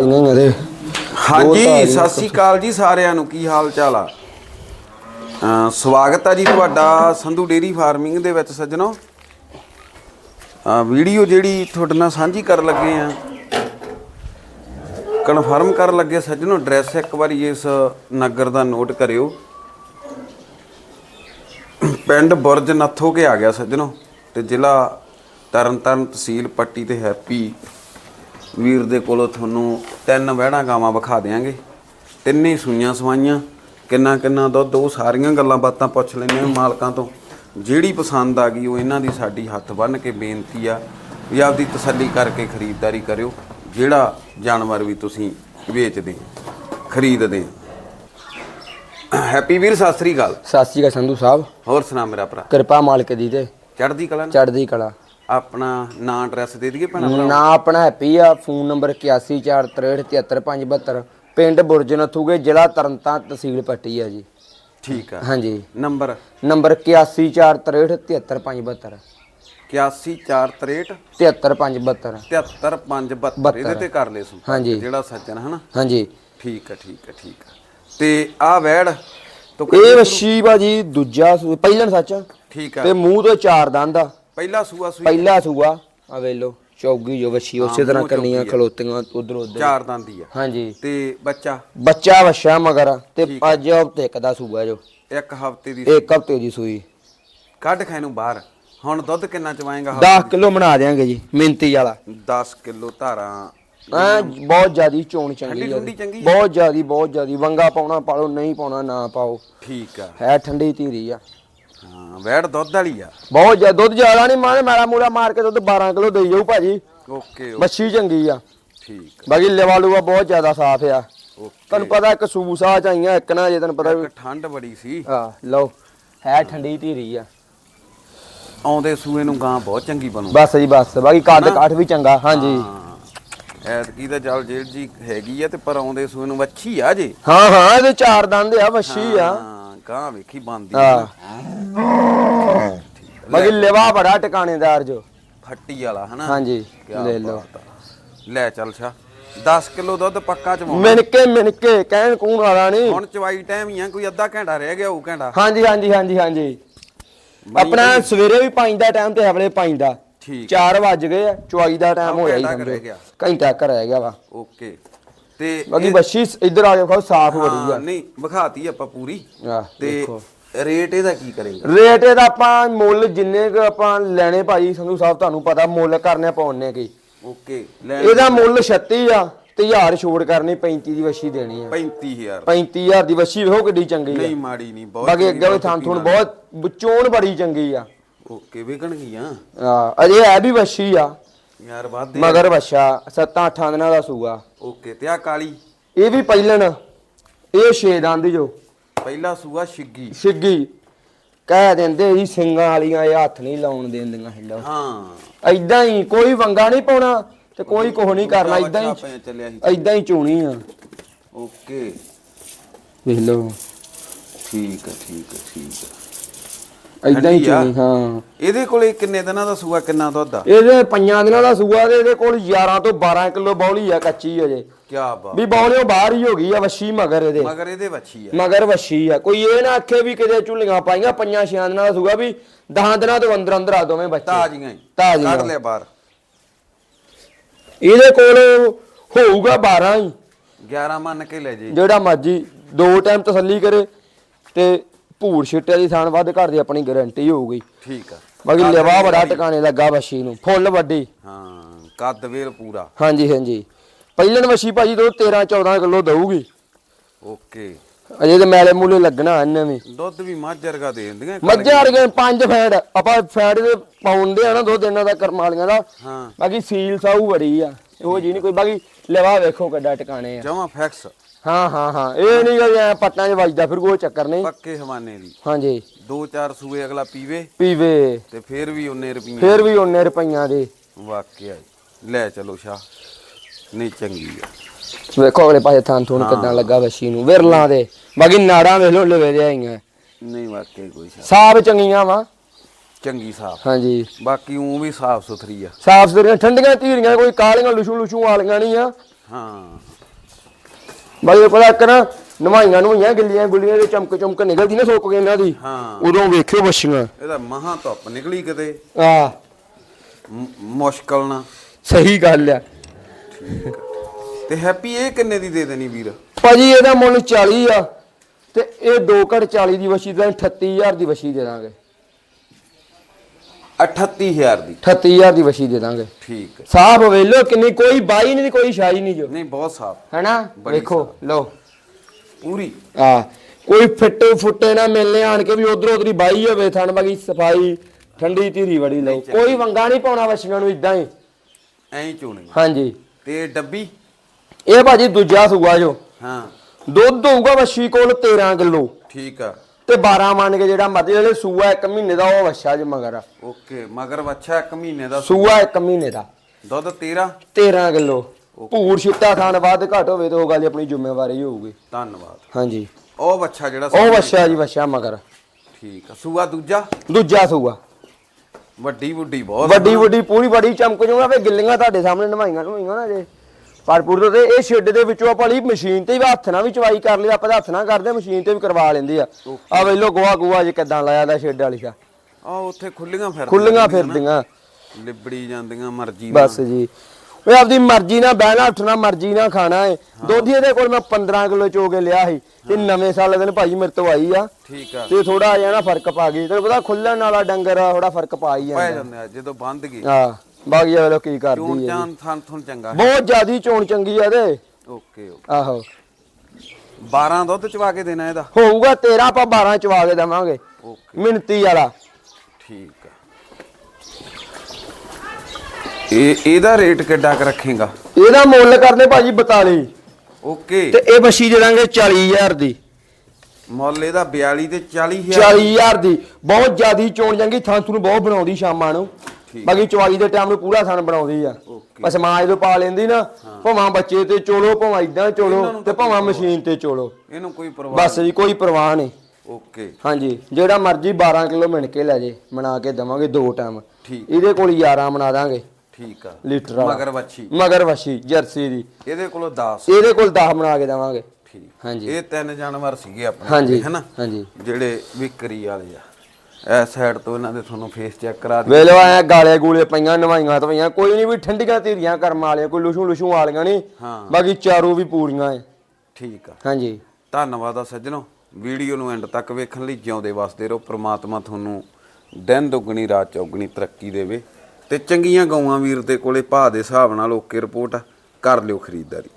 ਤਾਜ਼ੀਆਂ ਹੀ ਤੇ। ਹਾਂਜੀ। ਸਤਿ ਸ੍ਰੀ ਅਕਾਲ ਜੀ ਸਾਰਿਆਂ ਨੂੰ। ਕੀ ਹਾਲ ਚਾਲ ਆ ਸਵਾਗਤ ਆ ਜੀ ਤੁਹਾਡਾ ਸੰਧੂ ਡੇਰੀ ਫਾਰਮਿੰਗ ਦੇ ਵਿੱਚ ਸੱਜਣੋ। ਆ ਵੀਡੀਓ ਜਿਹੜੀ ਤੁਹਾਡੇ ਨਾਲ ਸਾਂਝੀ ਕਰਨ ਲੱਗੇ ਆ। ਕਨਫਰਮ ਕਰਨ ਲੱਗੇ ਸੱਜਣੋ ਐਡਰੈਸ ਇੱਕ ਵਾਰੀ ਇਸ ਨਗਰ ਦਾ ਨੋਟ ਕਰਿਓ। ਪਿੰਡ ਬੁਰਜ ਨੱਥੋ ਕੇ ਆ ਗਿਆ ਸੱਜਣੋ ਤੇ ਜ਼ਿਲ੍ਹਾ ਤਰਨਤਾਰਨ ਤਹਿਸੀਲ ਪੱਟੀ ਤੇ ਹੈਪੀ ਵੀਰ ਦੇ ਕੋਲੋਂ ਤੁਹਾਨੂੰ ਤਿੰਨ ਵਹਿੜਾਂ ਗਾਵਾਂ ਵਿਖਾ ਦੇਾਂਗੇ ਤਿੰਨੇ ਸੂਈਆਂ ਸਵਾਈਆਂ ਕਿੰਨਾ ਕਿੰਨਾ ਦੁੱਧ ਉਹ ਸਾਰੀਆਂ ਗੱਲਾਂ ਬਾਤਾਂ ਪੁੱਛ ਹਾਂ ਮਾਲਕਾਂ ਤੋਂ। ਜਿਹੜੀ ਪਸੰਦ ਆ ਗਈ ਉਹ ਇਹਨਾਂ ਦੀ ਸਾਡੀ ਹੱਥ ਬੰਨ੍ਹ ਕੇ ਬੇਨਤੀ ਆ ਵੀ ਆਪਦੀ ਤਸੱਲੀ ਕਰਕੇ ਖਰੀਦਦਾਰੀ ਕਰਿਓ ਜਿਹੜਾ ਜਾਨਵਰ ਵੀ ਤੁਸੀਂ ਵੇਚਦੇ ਖਰੀਦਦੇ ਹੈਪੀ ਵੀਰ ਸਤਿ ਸ੍ਰੀ ਅਕਾਲ। ਸਤਿ ਸ਼੍ਰੀ ਅਕਾਲ ਸੰਧੂ ਸਾਹਿਬ। ਹੋਰ ਸੁਣਾ ਮੇਰਾ ਭਰਾ। ਕਿਰਪਾ ਮਾਲਕ ਦੀ ਤੇ। ਚੜ੍ਹਦੀ ਕਲਾ? ਚੜ੍ਹਦੀ ਕਲਾ। ਆਪਣਾ ਨਾਂ ਐਡਰੈਸ ਦੇ ਦਈਏ ਭੈਣਾ ਭਰਾ ਨਾ ਆਪਣਾ ਹੈਪੀ ਆ ਫੋਨ ਨੰਬਰ 8143373572 ਪਿੰਡ ਬੁਰਜ ਨਥੂਗੇ ਜ਼ਿਲ੍ਹਾ ਤਰਨਤਾਰਨ ਤਹਿਸੀਲ ਪੱਟੀ ਆ ਜੀ। ਠੀਕ ਆ। ਹਾਂਜੀ। ਨੰਬਰ? ਨੰਬਰ 8143373572 8143 73572 73572 ਇਹਦੇ ਤੇ ਕਰ ਲੈ ਹਾਂਜੀ। ਜਿਹੜਾ ਸੱਜਣ ਹਨਾ ਹਾਂਜੀ। ਠੀਕ ਆ ਠੀਕ ਆ ਠੀਕ ਆ। ਤੇ ਆ ਵੈੜ ਤੋਂ ਇਹ ਵਸ਼ੀ ਬਾਜੀ ਦੂਜਾ ਸੂ ਪਹਿਲਣ ਸੱਚ ਠੀਕ ਆ। ਤੇ ਮੂੰਹ ਤੋਂ ਚਾਰ ਦੰਦ ਆ। ਪਹਿਲਾ ਸੂਆ ਸੂਈ ਪਹਿਲਾ ਸੂਆ ਆ ਵੇਲੋ ਚੌਗੀ ਜੋ ਵਸ਼ੀ ਉਸੇ ਤਰ੍ਹਾਂ ਕੰਨੀਆਂ। ਖਲੋਤੀਆਂ ਉਧਰ ਉਧਰ। ਚਾਰ ਦੰਦੀ ਆ। ਹਾਂਜੀ। ਤੇ ਬੱਚਾ? ਬੱਚਾ ਵਸ਼ਾ ਮਗਰ ਤੇ ਅੱਜ ਹਫ਼ਤੇ ਇੱਕ ਦਾ ਸੂਆ ਜੋ। ਇੱਕ ਹਫ਼ਤੇ ਦੀ ਇੱਕ ਹਫ਼ਤੇ ਦੀ ਸੂਈ। ਕੱਢ ਖਾਏ ਨੂੰ ਬਾਹਰ। ਹੁਣ ਦੁੱਧ ਕਿੰਨਾ ਚਵਾਏਗਾ 10 ਕਿਲੋ ਬਣਾ ਦੇਾਂਗੇ ਜੀ ਮਿੰਤੀ ਵਾਲਾ। 10 ਕਿਲੋ ਧਾਰਾਂ। ਐ ਬਹੁਤ ਜ਼ਿਆਦੀ ਚੋਣ ਚੰਗੀ ਆ? ਬਹੁਤ ਜ਼ਿਆਦੀ ਬਹੁਤ ਜ਼ਿਆਦੀ। ਵੰਗਾ ਪਾਉਣਾ ਪਾਲੋ ਨਹੀਂ ਪਾਉਣਾ ਨਾ ਪਾਓ। ਠੀਕ ਆ। ਹੈ ਠੰਡੀ ਧੀਰੀ ਆ। ਹਾਂ ਵੈੜ ਦੁੱਧ ਵਾਲੀ ਆ। ਬਹੁਤ ਜ਼ਿਆਦਾ ਦੁੱਧ ਜ਼ਿਆਦਾ ਨਹੀਂ ਮਾਰੇ ਮੈਲਾ ਮੂਲਾ ਮਾਰ ਕੇ ਦੁੱਧ 12 ਕਿਲੋ ਦੇਈ ਜਾਊ ਭਾਜੀ। ਓਕੇ ਬੱਛੀ ਚੰਗੀ ਆ। ਠੀਕ ਬਾਕੀ ਲਿਵਾ ਲੂਆ ਬਹੁਤ ਜ਼ਿਆਦਾ ਸਾਫ਼ ਆ। ਤੁਹਾਨੂੰ ਪਤਾ ਇੱਕ ਸੂਸਾ ਚਾਈਆਂ ਇੱਕ ਨਾ ਜੇ ਤੁਹਾਨੂੰ ਪਤਾ ਵੀ ਠੰਡ ਬੜੀ ਸੀ। ਆ ਲਓ ਹੈ ਠੰਡੀ ਧੀਰੀ ਆ। ਆਉਂਦੇ ਸੂਏ ਨੂੰ ਗਾਂ ਬਹੁਤ ਚੰਗੀ ਬਣੂ। ਬਸ ਜੀ ਬਸ ਬਾਕੀ ਕੱਦ ਕਾਠ ਵੀ ਚੰਗਾ ਹਾਂਜੀ। ਐਤਕੀ ਤਾਂ ਚੱਲ ਜੇਲ੍ਹ ਜੀ ਹੈਗੀ ਆ ਤੇ ਪਰ ਆਉਂਦੇ ਸੂਏ ਨੂੰ ਵੱਛੀ ਆ ਜੇ। ਹਾਂ ਹਾਂ ਇਹਦੇ ਚਾਰ ਦੰਦ ਆ ਵੱਛੀ ਆ। ਹਾਂ ਗਾਂ ਵੇਖੀ ਬੰਦੀ ਆ ਬਾਕੀ ਲਿਵਾ ਬੜਾ ਟਿਕਾਣੇਦਾਰ ਜੋ ਫੱਟੀ ਵਾਲਾ ਹਨਾ? ਹਾਂਜੀ ਕਿਆ ਲੈ ਲਓ। ਬਾਤ ਆ। ਲੈ ਚੱਲ ਛਾ 10 ਕਿਲੋ ਦੁੱਧ ਪੱਕਾ ਚਵਾਉਣਾ। ਮਿਣਕੇ ਮਿਣਕੇ ਕਹਿਣ ਕੂਣ ਵਾਲਾ ਨਹੀਂ। ਹੁਣ ਚਵਾਈ ਟਾਈਮ ਹੀ ਆ ਕੋਈ ਅੱਧਾ ਘੰਟਾ ਰਹਿ ਗਿਆ ਉਹ ਘੰਟਾ। ਹਾਂਜੀ ਹਾਂਜੀ ਹਾਂਜੀ ਹਾਂਜੀ। ਆਪਣਾ ਸਵੇਰੇ ਵੀ ਪਾਈਂ ਦਾ ਟਾਈਮ ਤੇ ਹਵਲੇ ਪਾਈਂ ਦਾ। ਠੀਕ 4 ਵੱਜ ਗਏ ਆ ਚੁਆਈ ਦਾ ਟਾਈਮ ਆਹ ਹੋਇਆ ਹੀ ਘੰਟਾ ਕੁ ਸਮਝੋ ਰਹਿ ਗਿਆ। ਘੰਟਾ ਕਰ ਰਹਿ ਗਿਆ ਵਾ। ਓਕੇ। ਤੇ ਬਾਕੀ ਬੱਛੀ ਇੱਧਰ ਆ ਕੇ ਖਾਓ ਸਾਫ਼ ਬੜੀ ਆ। ਨਹੀਂ ਵਿਖਾਤੀ ਆਪਾਂ ਪੂਰੀ। ਤੇ ਰੇਟ ਇਹਦਾ ਕੀ ਕਰੇਗਾ? ਰੇਟ ਇਹਦਾ ਆਪਾਂ ਮੁੱਲ ਜਿੰਨੇ ਕੁ ਆਪਾਂ ਲੈਣੇ ਭਾਈ ਸੰਧੂ ਸਾਹਿਬ ਤੁਹਾਨੂੰ ਪਤਾ ਮੁੱਲ ਕਰਨੇ ਪਾਉਣੇ ਕੀ। ਓਕੇ ਇਹਦਾ ਮੁੱਲ 36 ਆ ਤੇ 1000 ਛੋੜ ਕਰਨੀ 35 ਦੀ ਵੱਛੀ ਦੇਣੀ ਆ। 35000 35000 ਦੀ ਵੱਛੀ ਵੇਖੋ ਕਿੱਡੀ ਚੰਗੀ ਨਹੀਂ ਆ ਮਾੜੀ ਨਹੀਂ ਬਹੁਤ ਬਾਕੀ ਅੱਗੇ ਵੀ ਥਾਂ ਥੁਣ ਬਹੁਤ ਚੋਣ ਬੜੀ ਚੰਗੀ ਆ। ਓਕੇ ਵਿਕਣਗੀਆਂ। ਆ ਅਜੇ ਇਹ ਵੀ ਵੱਛੀ ਆ। ਯਾਰ ਵਾਦੇ ਮਗਰ ਵੱਛਾ 7-8 ਦਿਨਾਂ ਦਾ ਸੂਆ। ਓਕੇ ਤੇ ਆ ਕਾਲੀ? ਇਹ ਵੀ ਪਹਿਲਣ। ਇਹ ਛੇ ਦੰਦ ਜੋ। ਪਹਿਲਾ ਸੂਆ ਛਿੱਗੀ ਸਿੱਗੀ। ਕਹਿ ਦਿੰਦੇ ਸੀ ਸਿੰਘਾਂ ਵਾਲੀਆਂ ਇਹ ਹੱਥ ਨਹੀਂ ਲਾਉਣ ਦਿੰਦੀਆਂ ਹਿੱਲੋ। ਹਾਂ। ਐਦਾਂ ਹੀ ਕੋਈ ਵੰਗਾ ਨਹੀਂ ਪਾਉਣਾ ਤੇ ਕੋਈ ਕੁਝ ਨਹੀਂ ਕਰਨਾ ਐਦਾਂ ਹੀ ਚੱਲਿਆ ਸੀ ਐਦਾਂ ਹੀ ਚੋਣੀ ਆ। ਓਕੇ। ਵੇਖ ਲਓ। ਠੀਕ ਹੈ ਠੀਕ ਹੈ ਠੀਕ ਹੈ ਐਦਾਂ ਹੀ। ਚੋਣੀ ਹਾਂ। ਇਹਦੇ ਕੋਲੇ ਕਿੰਨੇ ਦਿਨਾਂ ਦਾ ਸੂਆ ਕਿੰਨਾ ਦੁੱਧ ਆ? ਇਹਦੇ ਪੰਜਾਂ ਦਿਨਾਂ ਦਾ ਸੂਆ ਤੇ ਇਹਦੇ ਕੋਲ 11 ਤੋਂ 12 ਕਿਲੋ ਬੌਲੀ ਆ ਕੱਚੀ ਅਜੇ ਕੀ ਬਾਤ। ਵੀ ਬੌਲਿਓ ਬਾਹਰ ਹੀ ਹੋ ਗਈ ਆ ਵੱਛੀ ਮਗਰ ਇਹਦੇ। ਮਗਰ ਇਹਦੇ ਵੱਛੀ ਆ। ਮਗਰ ਵੱਛੀ ਆ। ਕੋਈ ਇਹ ਨਾ ਆਖੇ ਵੀ ਕਿਤੇ ਝੁੱਲੀਆਂ ਪਾਈਆਂ ਪੰਜਾਂ ਛਿਆਂ ਦਿਨਾਂ ਦਾ ਸੂਆ ਵੀ 10 ਦਿਨਾਂ ਤੋਂ ਅੰਦਰ ਅੰਦਰ ਆ ਦੋਵੇਂ ਬੱਚੇ। ਤਾਜ਼ੀਆਂ ਤਾਜ਼ੀਆਂ। ਕੱਢ ਲਿਆ ਬਾਹਰ। ਇਹਦੇ ਕੋਲ ਹੋਊਗਾ 12 ਹੀ। 11 ਮੰਨ ਕੇ ਲੈ ਜੇ। ਜਿਹੜਾ ਮਰਜ਼ੀ ਦੋ ਟਾਈਮ ਤਸੱਲੀ ਕਰੇ ਤੇ ਭੂਰ ਛਿੱਟੇ ਦੀ ਥਾਣ ਵੱਧ ਘਰ ਦੀ ਆਪਣੀ ਗਾਰੰਟੀ ਹੋਊਗੀ। ਠੀਕ ਆ। ਬਾਕੀ ਲਿਵਾ ਬੜਾ। ਟਿਕਾਣੇ ਲੱਗਾ ਵੱਛੀ ਨੂੰ ਫੁੱਲ ਵੱਡੀ। ਹਾਂ ਕੱਦ ਵੇਲ ਪੂਰਾ। ਹਾਂਜੀ ਹਾਂਜੀ। ਪਹਿਲਣ ਵੱਛੀ ਭਾਜੀ ਤੋਂ 13 14 ਕਿਲੋ ਦਊਗੀ। ਓਕੇ। ਅਜੇ ਤੇ ਮੈਲੇ ਮੂਲੇ ਲੱਗਣਾ ਇਹਨੇ ਵੀ। ਦੁੱਧ ਵੀ ਮੱਝ ਵਰਗਾ ਦੇ ਦਿੰਦੀਆਂ ਮੱਝਾਂ ਵਰਗੇ ਪੰਜ ਫੈੜ ਆਪਾਂ ਫੈੜ ਦੇ ਪਾਉਂਦੇ ਆ ਨਾ ਦੋ ਦਿਨਾਂ ਦਾ ਕਰਮਾਲੀਆਂ ਦਾ। ਹਾਂ। ਬਾਕੀ ਸੀਲ ਸਾਊ ਬੜੀ ਆ। ਇਹੋ ਜੀ ਨਹੀਂ ਕੋਈ ਬਾਕੀ ਲਿਵਾ ਵੇਖੋ ਕਿੱਡਾ ਟਿਕਾਣੇ ਆ। ਜਮਾ ਫੈਕਸ। ਹਾਂ ਹਾਂ ਹਾਂ। ਇਹ ਨਹੀਂ ਕਿ ਐ ਪੱਟਾਂ 'ਚ ਵੱਜਦਾ ਫਿਰ ਕੋਈ ਚੱਕਰ ਨਹੀਂ। ਪੱਕੇ ਹਵਾਨੇ ਦੀ। ਹਾਂਜੀ। ਦੋ ਚਾਰ ਸੂਏ ਅਗਲਾ ਪੀਵੇ। ਪੀਵੇ। ਤੇ ਫੇਰ ਵੀ ਉਹਨੇ ਰੁਪਈਏ ਫਿਰ ਵੀ ਉਹਨੇ ਰੁਪਈਆਂ ਦੇ। ਵਾਕਿਆ। ਲੈ ਚਲੋ ਸ਼ਾ ਨਹੀਂ ਚੰਗੀ ਆ। ਵੇਖੋ ਅਗਲੇ ਪਾਸੇ ਥਾਂ ਥੂਣ ਕਿੱਦਾਂ ਲੱਗਾ ਵੱਛੀ ਨੂੰ। ਵਿਰਲਾਂ ਦੇ। ਬਾਕੀ ਨਾੜਾਂ ਵੇਖ ਲੋ ਲਵੇ ਦੇ ਆਈਆਂ। ਨਹੀਂ ਵਾਕਿਆ ਕੋਈ ਸ਼ਾ ਸਾਫ਼ ਚੰਗੀਆਂ ਵਾ। ਚੰਗੀ ਸਾਫ਼। ਹਾਂਜੀ। ਬਾਕੀ ਉਹ ਵੀ ਸਾਫ਼ ਸੁਥਰੀ ਆ। ਸਾਫ਼ ਸੁਥਰੀਆਂ ਠੰਡੀਆਂ ਧੀਰੀਆਂ ਕੋਈ ਕਾਲੀਆਂ ਲੁਸ਼ੂ ਲੁਸ਼ੂ ਵਾਲੀਆਂ ਨਹੀਂ ਆ। ਹਾਂ। ਬਾਈ ਪਤਾ ਇੱਕ ਨਾ ਨਵਾਈਆਂ ਨਵਾਈਆਂ ਗਿੱਲੀਆਂ ਗੁੱਲੀਆਂ ਦੇ ਚਮਕ ਚਮਕ ਨਿਕਲਦੀ ਨਾ ਸੁੱਕ ਕੇ ਇਹਨਾਂ ਦੀ। ਹਾਂ। ਉਦੋਂ ਵੇਖਿਓ ਬੱਛੀਆਂ। ਇਹਦਾ ਮਹਾ ਧੁੱਪ ਨਿਕਲੀ ਕਿਤੇ। ਆ ਮੁਸ਼ਕਲ ਨਾ। ਸਹੀ ਗੱਲ ਆ। ਤੇ ਹੈਪੀ ਇਹ ਕਿੰਨੇ ਦੀ ਦੇ ਦੇਣੀ ਵੀਰ? ਭਾਜੀ ਇਹਦਾ ਮੁੱਲ 40 ਆ। ਤੇ ਇਹ 2 ਘੜ 40 ਦੀ ਵਛੀ ਦਾ 38000 ਦੀ ਵਛੀ ਦੇ ਦਾਂਗੇ। 38000 ਦੀ। 38000 ਦੀ ਵਛੀ ਦੇ ਦਾਂਗੇ। ਠੀਕ ਹੈ। ਸਾਫ਼ ਵੇਲੋ ਕਿੰਨੀ ਕੋਈ ਬਾਈ ਨਹੀਂ ਕੋਈ ਸ਼ਾਈ ਨਹੀਂ ਜੋ। ਨਹੀਂ ਬਹੁਤ ਸਾਫ਼। ਹੈਨਾ? ਵੇਖੋ ਲਓ। ਪੂਰੀ। ਆ ਕੋਈ ਫਿੱਟੇ ਫੁੱਟੇ ਨਾ ਮਿਲਨੇ ਆਣ ਕੇ ਵੀ ਉਧਰ ਉਧਰੀ ਬਾਈ ਹੋਵੇ ਥਣ ਬਾਗੀ ਸਫ਼ਾਈ ਠੰਡੀ ਧੀਰੀ ਬੜੀ ਲਓ। ਕੋਈ ਵੰਗਾ ਨਹੀਂ ਪਾਉਣਾ ਵਛੀਆਂ ਨੂੰ ਇਦਾਂ ਹੀ। ਐਂ ਚੋਣੀ। ਹਾਂਜੀ। ਤੇ ਡੱਬੀ? ਇਹ ਭਾਜੀ ਦੂਜਾ ਸੂਆ ਜੋ। ਹਾਂ। ਦੁੱਧ ਹੋਊਗਾ ਵਛੀ ਕੋਲ 13 ਕਿਲੋ। ਠੀਕ ਆ। ਤੇ 12 ਮੰਨ ਕੇ ਜਿਹੜਾ ਮਰਜ਼ੀ ਜਿਹੜੇ ਸੂਆ ਇੱਕ ਮਹੀਨੇ ਦਾ ਉਹ ਵਛਾ ਜ ਮਗਰ। ਆ। ਓਕੇ ਮਗਰ ਬੱਚਾ ਇੱਕ ਮਹੀਨੇ ਦਾ ਸੂਆ? ਇੱਕ ਮਹੀਨੇ ਦਾ। ਦੁੱਧ 13 13 ਕਿਲੋ। ਭੂਰ ਛਿੱਟਾ ਖਾਣ ਵੱਧ ਘੱਟ ਹੋਵੇ ਤਾਂ ਉਹ ਗੱਲ ਆਪਣੀ ਜ਼ਿੰਮੇਵਾਰੀ ਹੋਊਗੀ। ਧੰਨਵਾਦ। ਹਾਂਜੀ। ਉਹ ਬੱਚਾ ਜਿਹੜਾ ਉਹ ਵਛਾ ਜੀ ਵਛਾ ਮਗਰ। ਠੀਕ ਆ। ਸੂਆ ਦੂਜਾ? ਦੂਜਾ ਸੂਆ। ਵੱਡੀ ਵੱਡੀ ਬਹੁਤ ਵੱਡੀ ਵੱਡੀ ਪੂਰੀ ਬੜੀ ਚਮਕ ਜੂਗਾ ਫੇ ਗਿੱਲੀਆਂ ਤੁਹਾਡੇ ਸਾਹਮਣੇ ਨਵਾਈਆਂ ਨਵਾਈਆਂ ਨਾ ਜੇ। ਪਰਪੂਰ ਤੋਂ ਤੇ ਇਹ ਸ਼ੈੱਡ ਦੇ ਵਿੱਚੋਂ ਆਪਾਂ ਲਈ ਮਸ਼ੀਨ ਤੇ ਵੀ ਹੱਥ ਨਾਲ ਵੀ ਚਵਾਈ ਕਰ ਲਈ ਆਪਾਂ ਹੱਥ ਨਾਲ ਕਰਦੇ ਮਸ਼ੀਨ ਤੇ ਵੀ ਕਰਵਾ ਲੈਂਦੇ ਆ। ਆ ਵੇਲੋ ਗੋਆ ਗੋਆ ਜੇ ਕਿਦਾਂ ਲਾਇਆ ਦਾ ਸ਼ੈੱਡ ਵਾਲੀ ਦਾ। ਆ ਉੱਥੇ ਖੁੱਲੀਆਂ ਫਿਰਦੀਆਂ ਖੁੱਲੀਆਂ। ਫਿਰਦੀਆਂ। ਲਿਬੜੀ ਜਾਂਦੀਆਂ ਮਰਜ਼ੀ ਨਾਲ। ਬਸ ਜੀ। ਓਏ ਆਪਦੀ ਮਰਜ਼ੀ ਨਾਲ ਬਹਿਣਾ ਉੱਠਣਾ ਮਰਜ਼ੀ ਨਾਲ ਖਾਣਾ ਏ। ਦੋਧੀ ਇਹਦੇ ਕੋਲ ਮੈਂ 15 ਕਿਲੋ ਚੋ ਕੇ ਲਿਆ ਸੀ ਤੇ ਨਵੇਂ ਸਾਲ ਦਿਨ ਭਾਈ ਮੇਰੇ ਤੋਂ ਆਈ ਆ। ਠੀਕ ਆ। ਤੇ ਥੋੜਾ ਜਿਹਾ ਨਾ ਫ਼ਰਕ ਪਾ ਗਈ। ਤੈਨੂੰ ਪਤਾ ਖੁੱਲਣ ਵਾਲਾ ਡੰਗਰ ਥੋੜਾ ਫ਼ਰਕ ਪਾ ਹੀ ਪੈ ਜਾਂਦਾ। ਜਾਂਦੇ ਆ ਜਦੋਂ ਬੰਦ ਗਈ। ਹਾਂ। ਬਾਕੀ ਵੇਲੋ ਕੀ ਚੋਣ ਕਰਦੀ ਹੈ ਚਾਂ ਥਾਂ ਥੁਣ ਚੰਗਾ ਬਹੁਤ ਜ਼ਿਆਦੀ ਚੋਣ ਚੰਗੀ ਆ ਤੇ ਓਕੇ ਓਕੇ। ਆਹੋ। 12 ਦੁੱਧ ਚਵਾ ਕੇ ਦੇਣਾ ਇਹਦਾ। ਹੋਊਗਾ 13 ਆਪਾਂ 12 ਚਵਾ ਕੇ ਦੇਵਾਂਗੇ। ਓਕੇ। ਮਿੰਤੀ ਵਾਲਾ। ਠੀਕ ਆ। ਇਹ ਇਹਦਾ ਰੇਟ ਕਿੱਡਾ ਕੁ ਰੱਖੇਗਾ? ਇਹਦਾ ਮੁੱਲ ਕਰਨੇ ਭਾਜੀ 42 ਓਕੇ। ਤੇ ਇਹ ਬੱਛੀ ਦੇ ਦਾਂਗੇ 40000 ਦੀ। ਮੁੱਲ ਇਹਦਾ 42 ਤੇ 40000 40000 ਦੀ। ਬਹੁਤ ਜ਼ਿਆਦੀ ਚੋਣ ਚੰਗੀ ਥਾਂ ਤੁਹਾਨੂੰ ਬਹੁਤ ਬਣਾਉਂਦੀ ਸ਼ਾਮਾਂ ਨੂੰ। ਬਾਕੀ ਚਵਾਈ ਦੇ ਟਾਈਮ ਨੂੰ ਪੂਰਾ ਥਣ ਬਣਾਉਂਦੀ ਆ। ਬਸ ਮਾਂ ਜਦੋਂ ਪਾ ਲੈਂਦੀ ਨਾ ਭਾਵੇਂ ਬੱਚੇ ਤੇ ਚੋਲੋ ਭਾਵੇਂ ਇਦਾਂ ਚੋਲੋ ਤੇ ਭਾਵੇਂ ਮਸ਼ੀਨ ਤੇ ਚੋਲੋ। ਇਹਨੂੰ ਕੋਈ ਪਰਵਾਹ ਬਸ ਜੀ ਕੋਈ ਪਰਵਾਹ ਨਹੀਂ। ਓਕੇ। ਹਾਂਜੀ ਜਿਹੜਾ ਮਰਜ਼ੀ 12 ਕਿਲੋ ਮਿਣ ਕੇ ਲੈ ਜੇ ਬਣਾ ਕੇ ਦਵਾਂਗੇ ਦੋ ਟਾਈਮ ਠੀਕ। ਇਹਦੇ ਕੋਲ 11 ਬਣਾ ਦਾਂਗੇ। ਠੀਕ ਆ। ਲੀਟਰ ਮਗਰ ਵੱਛੀ ਮਗਰ ਵਸ਼ੀ ਜਰਸੀ ਦੀ। ਇਹਦੇ ਕੋਲੋਂ 10 ਇਹਦੇ ਕੋਲ 10 ਬਣਾ ਕੇ ਦਵਾਂਗੇ। ਠੀਕ। ਹਾਂਜੀ। ਇਹ ਤਿੰਨ ਜਾਨਵਰ ਸੀਗੇ ਆਪਣੇ ਹਨਾ? ਹਾਂਜੀ। ਜਿਹੜੇ ਵਿਕਰੀ ਵਾਲੇ ਆ। ਇਸ ਸਾਈਡ ਤੋਂ ਇਹਨਾਂ ਦੇ ਤੁਹਾਨੂੰ ਫੇਸ ਚੈੱਕ ਕਰਾ ਦੇ ਵੇਲੋ ਆਇਆ ਗਾਲੇ ਗੂਲੇ ਪਈਆਂ ਨਵਾਈਆਂ ਤਵਈਆਂ ਕੋਈ ਨਹੀਂ ਵੀ ਠੰਡੀਆਂ ਧੀਰੀਆਂ ਕਰਮ ਵਾਲੀਆਂ ਕੋਈ ਲੁਸ਼ੂ ਲੁਸ਼ੂ ਵਾਲੀਆਂ ਨਹੀਂ ਹਾਂ। ਬਾਕੀ ਚਾਰੂ ਵੀ ਪੂਰੀਆਂ ਐ। ਠੀਕ ਆ। ਹਾਂਜੀ। ਧੰਨਵਾਦ ਆ ਸੱਜਣੋ। ਵੀਡੀਓ ਨੂੰ ਐਂਡ ਤੱਕ ਵੇਖਣ ਲਈ ਜਿਉਂਦੇ ਵਸਦੇ ਰਹੋ। ਪ੍ਰਮਾਤਮਾ ਤੁਹਾਨੂੰ ਦਿਨ ਦੁੱਗਣੀ ਰਾਤ ਚੌਗਣੀ ਤਰੱਕੀ ਦੇਵੇ। ਤੇ ਚੰਗੀਆਂ ਗਊਆਂ ਵੀਰ ਦੇ ਕੋਲੇ ਭਾਅ ਦੇ ਹਿਸਾਬ ਨਾਲ ਓਕੇ ਰਿਪੋਰਟ ਕਰ ਲਿਓ ਖਰੀਦਦਾਰੀ।